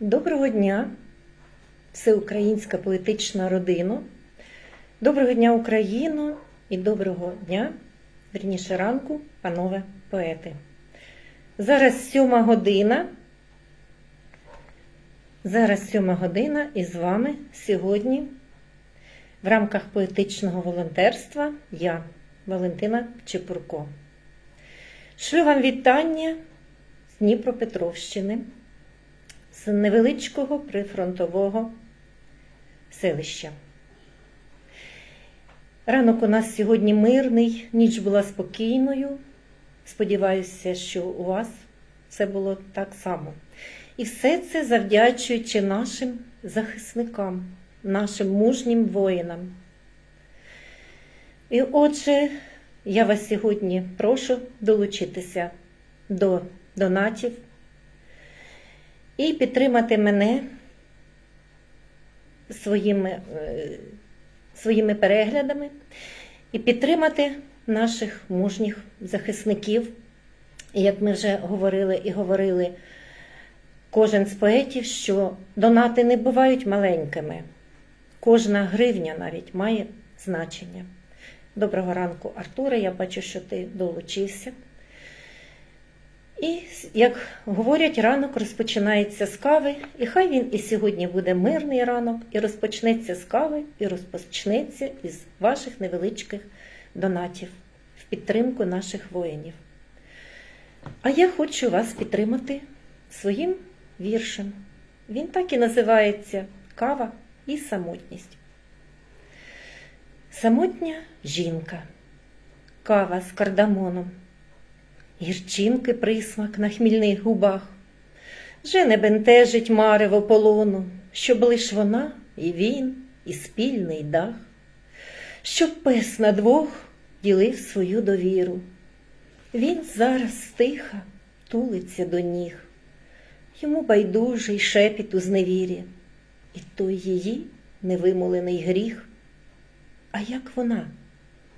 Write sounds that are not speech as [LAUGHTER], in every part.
Доброго дня, всеукраїнська поетична родина. Доброго дня, Україно, і доброго дня, верніше ранку, панове поети. Зараз сьома година. Зараз сьома година і з вами сьогодні в рамках поетичного волонтерства я, Валентина Чепурко. Шлю вам вітання з Дніпропетровщини, з невеличкого прифронтового селища. Ранок у нас сьогодні мирний, ніч була спокійною. Сподіваюся, що у вас все було так само. І все це завдячуючи нашим захисникам, нашим мужнім воїнам. І отже, я вас сьогодні прошу долучитися до донатів і підтримати мене своїми, е, своїми переглядами і підтримати наших мужніх захисників. Як ми вже говорили і говорили, кожен з поетів, що донати не бувають маленькими. Кожна гривня навіть має значення. Доброго ранку, Артуре. Я бачу, що ти долучився. І, як говорять, ранок розпочинається з кави, і хай він і сьогодні буде мирний ранок, і розпочнеться з кави, і розпочнеться із ваших невеличких донатів в підтримку наших воїнів. А я хочу вас підтримати своїм віршем. Він так і називається Кава і самотність. Самотня жінка, кава з кардамоном, гірчинки присмак на хмільних губах, вже не бентежить марево полону, щоб лиш вона і він, і спільний дах, щоб пес на двох ділив свою довіру. Він зараз стиха тулиться до ніг, йому байдужий шепіт у зневірі, і той її невимолений гріх. А як вона?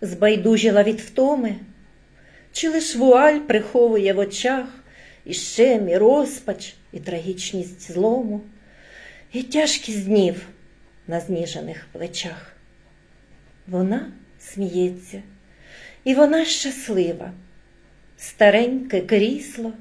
Збайдужила від втоми, чи лиш вуаль приховує в очах і щем, і розпач, і трагічність злому, і тяжкість днів на зніжених плечах? Вона сміється, і вона щаслива, стареньке крісло,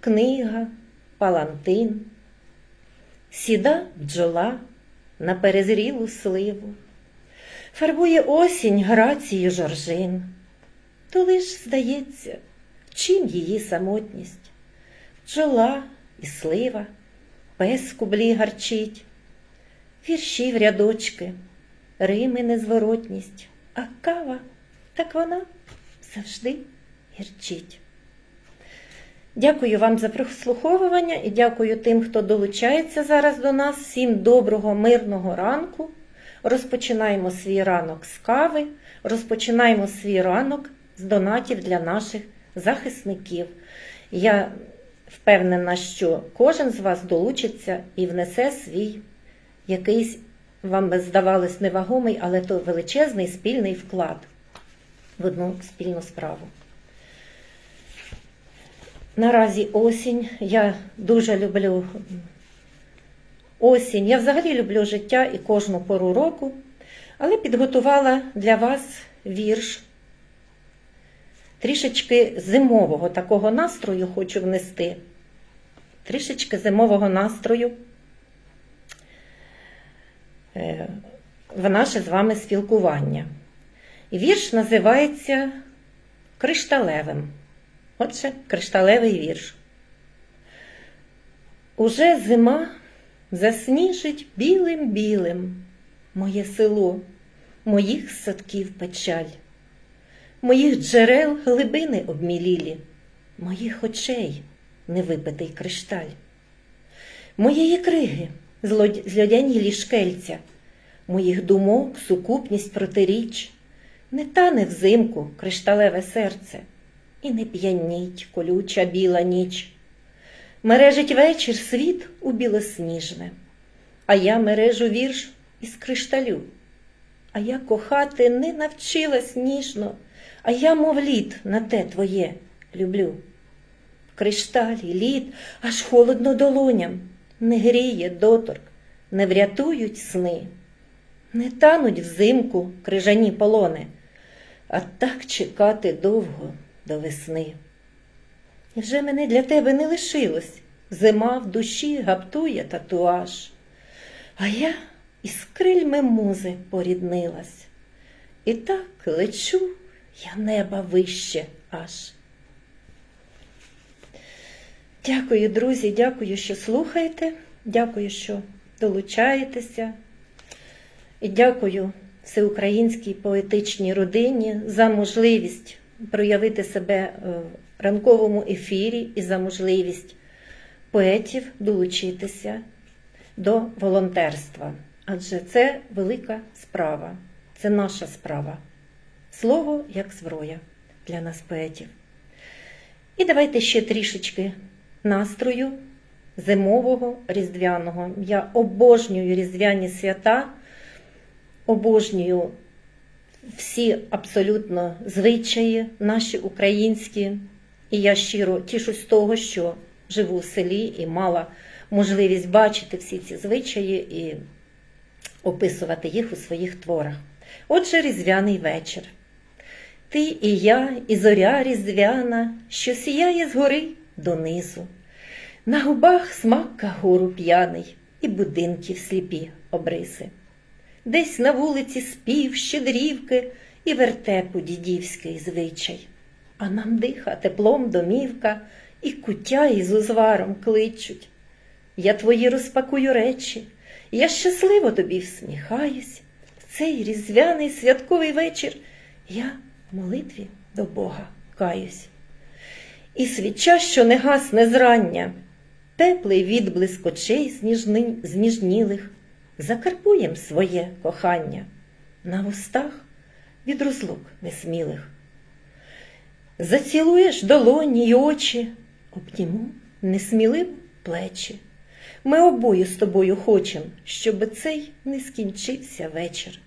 книга, палантин, сіда бджола на перезрілу сливу фарбує осінь грацію жоржин. То лиш, здається, чим її самотність? Бджола і слива, пес кублі гарчить, вірші в рядочки, рими незворотність, а кава, так вона завжди гірчить. Дякую вам за прослуховування і дякую тим, хто долучається зараз до нас. Всім доброго, мирного ранку. Розпочинаємо свій ранок з кави, розпочинаємо свій ранок з донатів для наших захисників. Я впевнена, що кожен з вас долучиться і внесе свій якийсь, вам би здавалось, невагомий, але то величезний спільний вклад в одну спільну справу. Наразі осінь. Я дуже люблю осінь. Я взагалі люблю життя і кожну пору року, але підготувала для вас вірш. Трішечки зимового такого настрою хочу внести. Трішечки зимового настрою е, в наше з вами спілкування. Вірш називається Кришталевим. Отже, кришталевий вірш. Уже зима засніжить білим-білим моє село, моїх садків печаль, моїх джерел глибини обмілілі, моїх очей невипитий кришталь, моєї криги зльодянілі шкельця, моїх думок сукупність протиріч, не тане взимку кришталеве серце, і не п'яніть колюча біла ніч. Мережить вечір світ у білосніжне, а я мережу вірш із кришталю. А я кохати не навчилась ніжно, а я, мов лід, на те твоє люблю. кришталі, лід, аж холодно долоням, не гріє доторк, не врятують сни, не тануть взимку крижані полони, а так чекати довго до весни. Вже мене для тебе не лишилось, зима в душі гаптує татуаж, а я із крильми музи поріднилась. І так лечу я неба вище аж. Дякую, друзі, дякую, що слухаєте, дякую, що долучаєтеся. І дякую всеукраїнській поетичній родині за можливість проявити себе в ранковому ефірі і за можливість поетів долучитися до волонтерства. Адже це велика справа, це наша справа. Слово як зброя для нас поетів. І давайте ще трішечки настрою зимового різдвяного. Я обожнюю різдвяні свята, обожнюю всі абсолютно звичаї, наші українські. І я щиро тішусь того, що живу в селі і мала можливість бачити всі ці звичаї і описувати їх у своїх творах. Отже, різдвяний вечір. Ти і я, і зоря різдвяна, що сіяє згори донизу. На губах смак кагору п'яний і будинків сліпі обриси. Десь на вулиці спів, щедрівки і вертепу дідівський звичай. А нам диха теплом домівка і куття із узваром кличуть. Я твої розпакую речі, я щасливо тобі всміхаюсь. В цей різдвяний святковий вечір я в молитві до Бога каюсь. І свіча, що не гасне зрання, теплий відблиск очей зніжнілих, закарпуєм своє кохання на вустах від розлук несмілих. Зацілуєш долоні й очі, обніму несміливо плечі. Ми обоє з тобою хочем, щоб цей не скінчився вечір.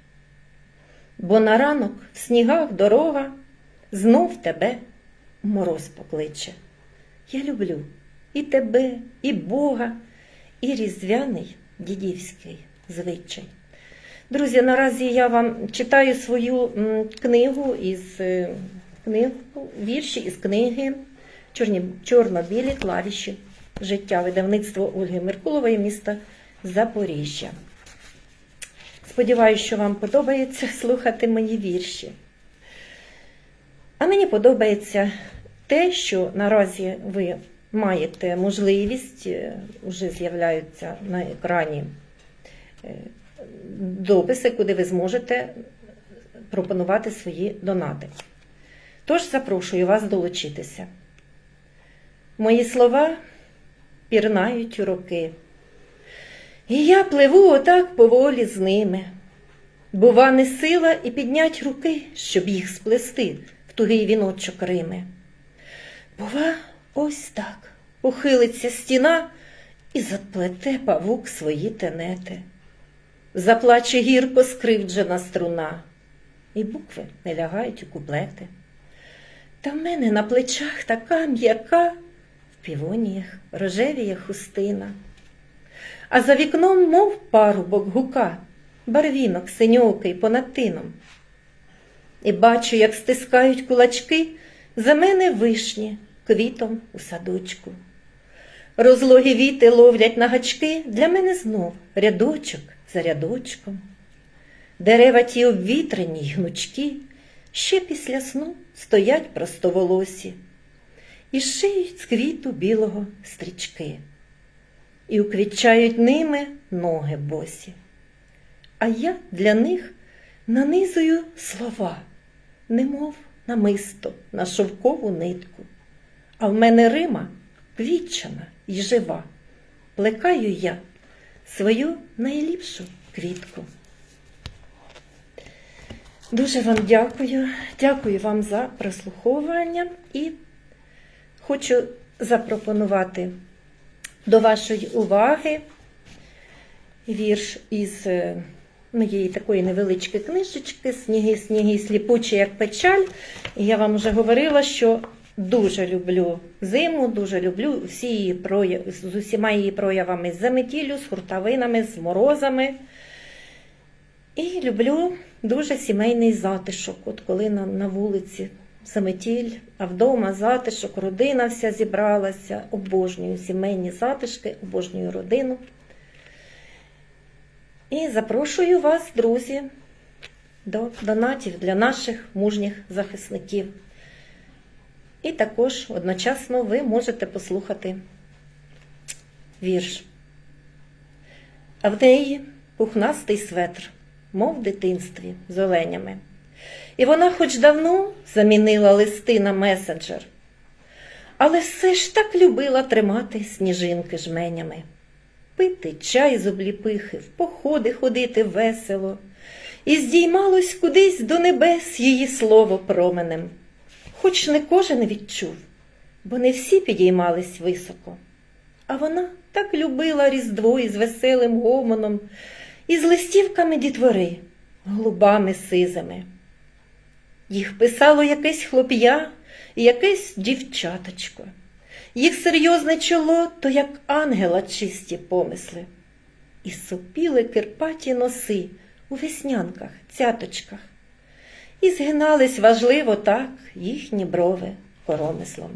Бо на ранок в снігах дорога знов тебе мороз покличе. Я люблю і тебе, і Бога, і різдвяний дідівський звичай. Друзі, наразі я вам читаю свою книгу із е, книгу, вірші із книги «Чорні, Чорно-білі клавіші життя видавництво Ольги Меркулової міста Запоріжжя. Сподіваюся, що вам подобається [LAUGHS] слухати мої вірші. А мені подобається те, що наразі ви маєте можливість, вже з'являються на екрані е, дописи, куди ви зможете пропонувати свої донати. Тож запрошую вас долучитися. Мої слова пірнають у роки. І я пливу отак поволі з ними. Бува, не сила і піднять руки, щоб їх сплести в тугий віночок Рими. Бува, ось так похилиться стіна і заплете павук свої тенети. Заплаче гірко скривджена струна, і букви не лягають у куплети. Та в мене на плечах така м'яка в півоніях рожевіє хустина. А за вікном, мов парубок гука, барвінок синьокий понад тином. І бачу, як стискають кулачки за мене вишні квітом у садочку. Розлогі віти ловлять на гачки для мене знов рядочок за рядочком. Дерева ті обвітрені й гнучкі, ще після сну стоять простоволосі і шиють з квіту білого стрічки, і уквітчають ними ноги босі. А я для них нанизую слова, немов намисто на шовкову нитку. А в мене Рима квітчана й жива. Плекаю я свою найліпшу квітку. Дуже вам дякую. Дякую вам за прослуховування і хочу запропонувати до вашої уваги вірш із е, моєї такої невеличкої книжечки Сніги, сніги, сліпучі, як печаль. І я вам вже говорила, що дуже люблю зиму, дуже люблю всі її прояви, з усіма її проявами з заметіллю, з хуртовинами, з морозами. І люблю дуже сімейний затишок, от коли на, на вулиці заметіль, а вдома затишок, родина вся зібралася, обожнюю сімейні затишки, обожнюю родину. І запрошую вас, друзі, до донатів для наших мужніх захисників. І також одночасно ви можете послухати вірш. А в неї пухнастий светр, мов в дитинстві з оленями. І вона хоч давно замінила листи на месенджер, але все ж так любила тримати сніжинки жменями, пити чай з обліпихи, в походи ходити весело, і здіймалось кудись до небес її слово променем. Хоч не кожен відчув, бо не всі підіймались високо. А вона так любила Різдво із веселим гомоном, із листівками дітвори, голубами сизими. Їх писало якесь хлоп'я і якесь дівчаточко. Їх серйозне чоло то як ангела чисті помисли. І сопіли кирпаті носи у веснянках, цяточках. І згинались важливо так їхні брови коромислом.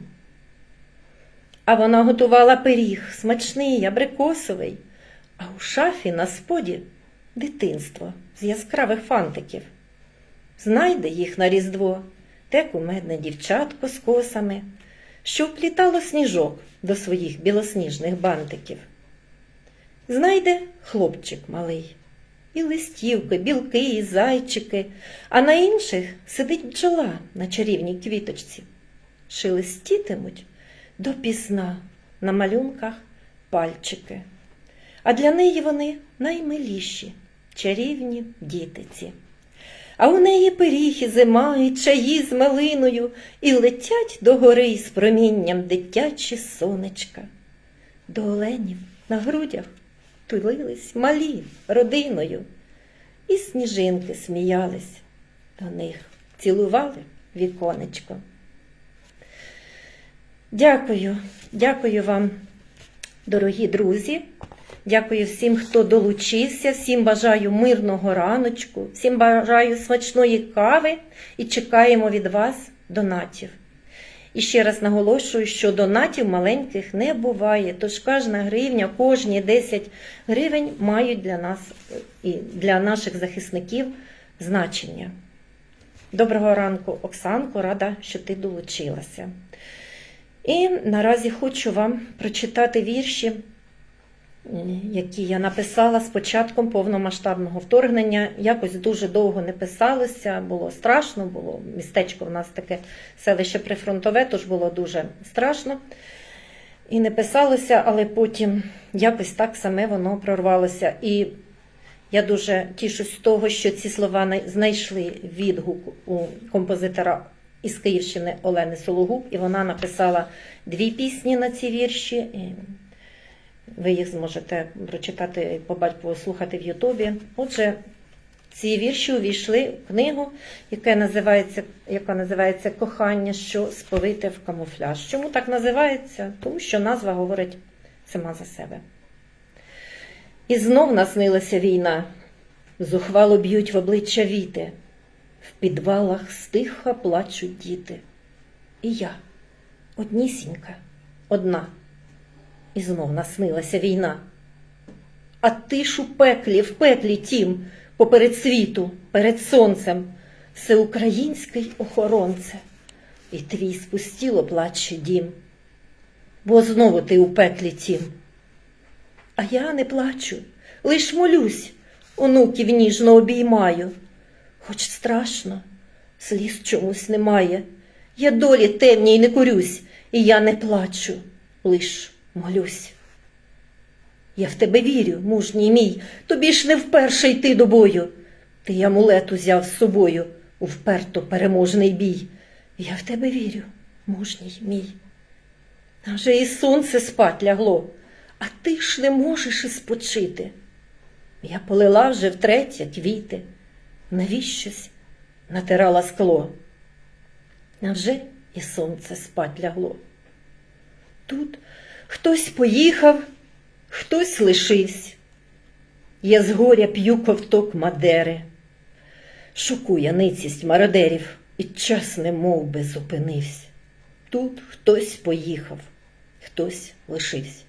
А вона готувала пиріг, смачний, абрикосовий, а у шафі на споді дитинство з яскравих фантиків. Знайде їх на різдво те кумедне дівчатко з косами, що вплітало сніжок до своїх білосніжних бантиків. Знайде хлопчик малий, і листівки, білки, і зайчики, а на інших сидить бджола на чарівній квіточці. Шелестітимуть допізна на малюнках пальчики. А для неї вони наймиліші, чарівні дітиці. А у неї пиріг і зима, і чаї з малиною, і летять до гори з промінням дитячі сонечка. До оленів на грудях тулились малі родиною, і сніжинки сміялись до них, цілували віконечко. Дякую, дякую вам, дорогі друзі. Дякую всім, хто долучився, всім бажаю мирного раночку, всім бажаю смачної кави і чекаємо від вас донатів. І ще раз наголошую, що донатів маленьких не буває, тож кожна гривня, кожні 10 гривень мають для нас і для наших захисників значення. Доброго ранку, Оксанко, рада, що ти долучилася. І наразі хочу вам прочитати вірші які я написала з початком повномасштабного вторгнення. Якось дуже довго не писалося, було страшно, було містечко в нас таке селище прифронтове, тож було дуже страшно. І не писалося, але потім якось так саме воно прорвалося. І я дуже тішусь з того, що ці слова знайшли відгук у композитора із Київщини Олени Сологуб, і вона написала дві пісні на ці вірші. Ви їх зможете прочитати, послухати в Ютубі. Отже, ці вірші увійшли в книгу, яка називається яка називається Кохання, що сповите в камуфляж. Чому так називається? Тому що назва говорить сама за себе. І знов наснилася війна, зухвало б'ють в обличчя віти, в підвалах стиха плачуть діти. І я однісінька, одна і знов наснилася війна. А ти ж у пеклі, в пеклі тім, поперед світу, перед сонцем, всеукраїнський охоронце, і твій спустіло плаче дім, бо знову ти у пеклі тім. А я не плачу, лиш молюсь, онуків ніжно обіймаю, хоч страшно, сліз чомусь немає. Я долі темній не курюсь, і я не плачу, лиш молюсь. Я в тебе вірю, мужній мій, тобі ж не вперше йти до бою. Ти амулет узяв з собою у вперто переможний бій. Я в тебе вірю, мужній мій. А вже і сонце спать лягло, а ти ж не можеш і спочити. Я полила вже втретє квіти, навіщось натирала скло. А вже і сонце спать лягло. Тут хтось поїхав, хтось лишився. Я з горя п'ю ковток мадери. Шокує ницість мародерів, і час не мов би зупинився. Тут хтось поїхав, хтось лишився.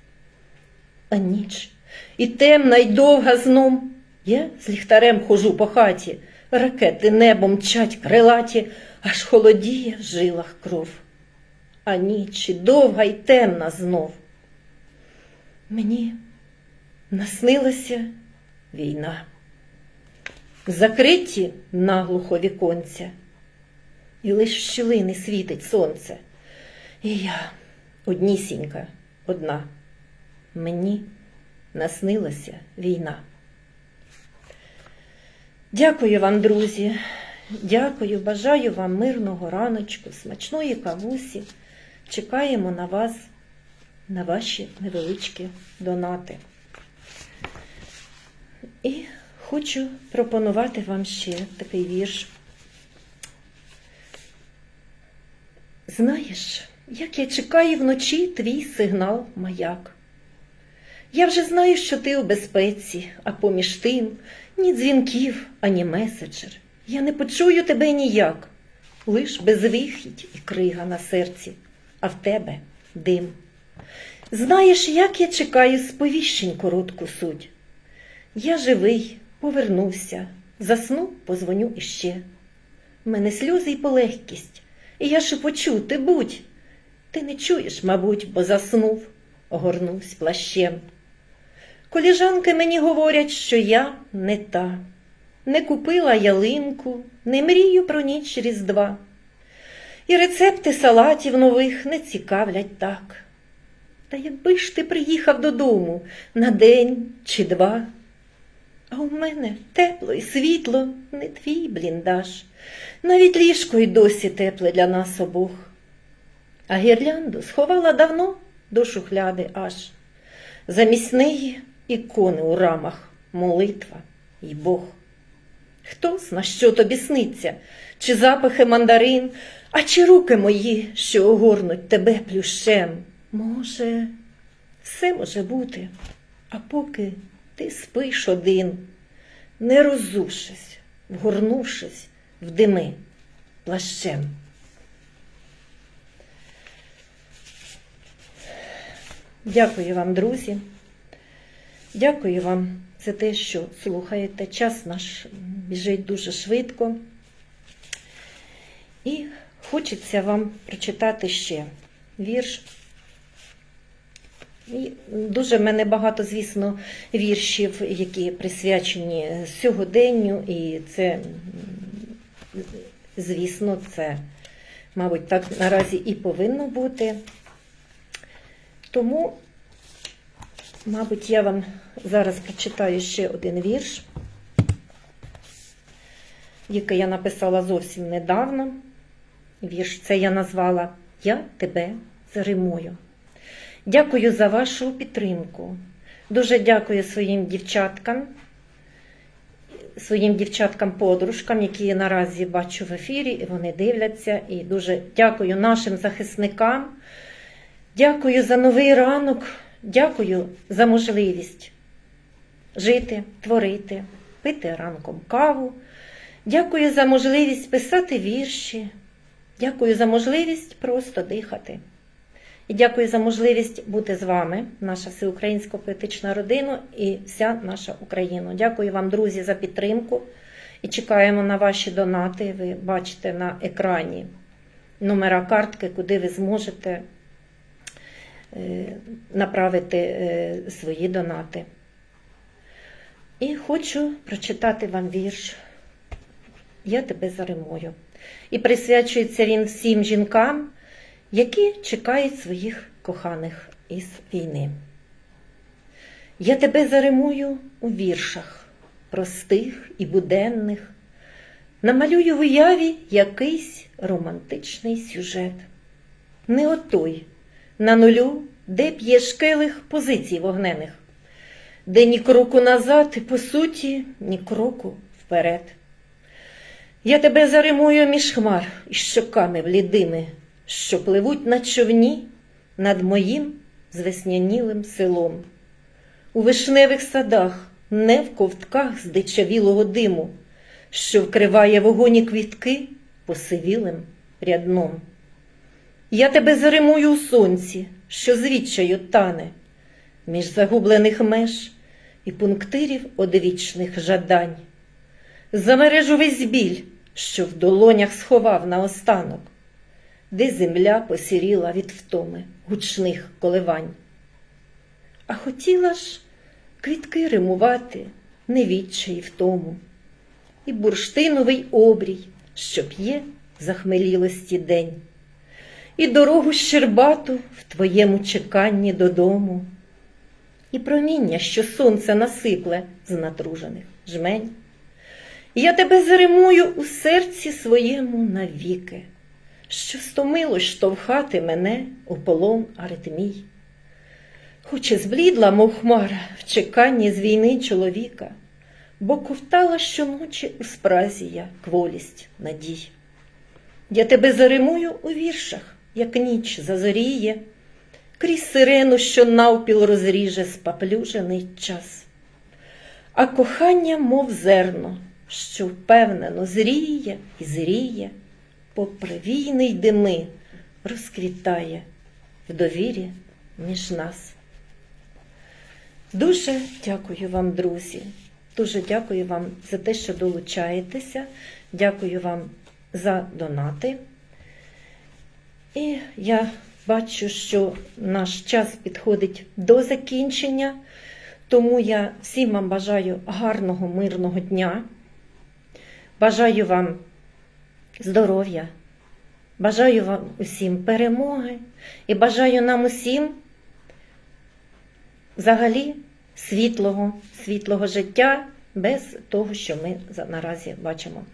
А ніч і темна, й довга зном. Я з ліхтарем хожу по хаті, ракети небом мчать крилаті, аж холодіє в жилах кров. А ніч і довга й темна знов. Мені наснилася війна. Закриті наглухо віконця, і лиш щілини світить сонце. І я однісінька, одна. Мені наснилася війна. Дякую вам, друзі. Дякую, бажаю вам мирного раночку, смачної кавусі. Чекаємо на вас, на ваші невеличкі донати. І хочу пропонувати вам ще такий вірш. Знаєш, як я чекаю вночі твій сигнал маяк. Я вже знаю, що ти у безпеці, а поміж тим ні дзвінків, ані меседжер. Я не почую тебе ніяк, лиш безвихідь і крига на серці, а в тебе дим. Знаєш, як я чекаю сповіщень коротку суть. Я живий, повернувся, засну, позвоню іще. Мене сльози й полегкість, і я шепочу, ти будь. Ти не чуєш, мабуть, бо заснув, огорнувся плащем. Коліжанки мені говорять, що я не та, не купила ялинку, не мрію про ніч Різдва. І рецепти салатів нових не цікавлять так. Та якби ж ти приїхав додому на день чи два, а у мене тепло і світло, не твій бліндаж, навіть ліжко й досі тепле для нас обох. А гірлянду сховала давно до шухляди аж. Замість неї ікони у рамах, молитва й Бог. Хто зна, що тобі сниться, чи запахи мандарин, а чи руки мої, що огорнуть тебе плющем? Може, все може бути, а поки ти спиш один, не роззувшись, вгорнувшись в дими плащем. Дякую вам, друзі. Дякую вам за те, що слухаєте. Час наш біжить дуже швидко. І хочеться вам прочитати ще вірш. Дуже в мене багато, звісно, віршів, які присвячені сьогоденню, і це, звісно, це, мабуть, так наразі і повинно бути. Тому, мабуть, я вам зараз прочитаю ще один вірш, який я написала зовсім недавно. Вірш це я назвала Я тебе заримую. Дякую за вашу підтримку. Дуже дякую своїм дівчаткам, своїм дівчаткам-подружкам, які я наразі бачу в ефірі, і вони дивляться. І дуже дякую нашим захисникам. Дякую за новий ранок, дякую за можливість жити, творити, пити ранком каву. Дякую за можливість писати вірші. Дякую за можливість просто дихати. І дякую за можливість бути з вами, наша всеукраїнська поетична родина і вся наша Україна. Дякую вам, друзі, за підтримку. І чекаємо на ваші донати. Ви бачите на екрані номера картки, куди ви зможете направити свої донати. І хочу прочитати вам вірш. Я тебе заримую. І присвячується він всім жінкам, які чекають своїх коханих із війни. Я тебе заримую у віршах, простих і буденних, намалюю в уяві якийсь романтичний сюжет. Не отой, на нулю, де п'єш келих позицій вогнених, де ні кроку назад, і по суті, ні кроку вперед. Я тебе заримую між хмар із щоками блідими, що пливуть на човні над моїм звеснянілим селом. У вишневих садах, не в ковтках здичавілого диму, що вкриває вогоні квітки посивілим рядном. Я тебе заримую у сонці, що звідчаю тане, між загублених меж і пунктирів одвічних жадань. Замережу весь біль, що в долонях сховав наостанок, де земля посіріла від втоми гучних коливань. А хотіла ж квітки римувати не відчай в і бурштиновий обрій, що п'є захмелілості день, і дорогу щербату в твоєму чеканні додому, і проміння, що сонце насипле з натружених жмень. Я тебе заримую у серці своєму навіки, що стомилось штовхати мене у полон аритмій. Хоч і зблідла, мов хмара, в чеканні з війни чоловіка, бо ковтала щоночі у спразі я кволість надій. Я тебе заримую у віршах, як ніч зазоріє, крізь сирену, що навпіл розріже спаплюжений час. А кохання, мов зерно, що впевнено зріє і зріє, попри війни дими, розквітає в довірі між нас. Дуже дякую вам, друзі. Дуже дякую вам за те, що долучаєтеся. Дякую вам за донати. І я бачу, що наш час підходить до закінчення, тому я всім вам бажаю гарного, мирного дня. Бажаю вам здоров'я, бажаю вам усім перемоги і бажаю нам усім взагалі світлого, світлого життя без того, що ми наразі бачимо.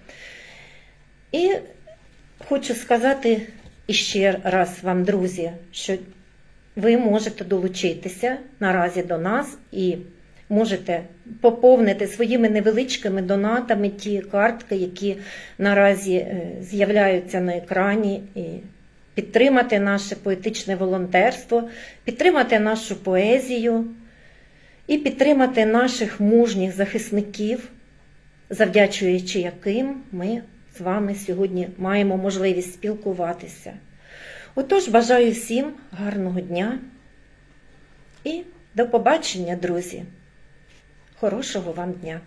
І хочу сказати іще раз вам, друзі, що ви можете долучитися наразі до нас і можете поповнити своїми невеличкими донатами ті картки, які наразі е, з'являються на екрані, і підтримати наше поетичне волонтерство, підтримати нашу поезію і підтримати наших мужніх захисників, завдячуючи яким ми з вами сьогодні маємо можливість спілкуватися. Отож, бажаю всім гарного дня і до побачення, друзі! Хорошого вам дня!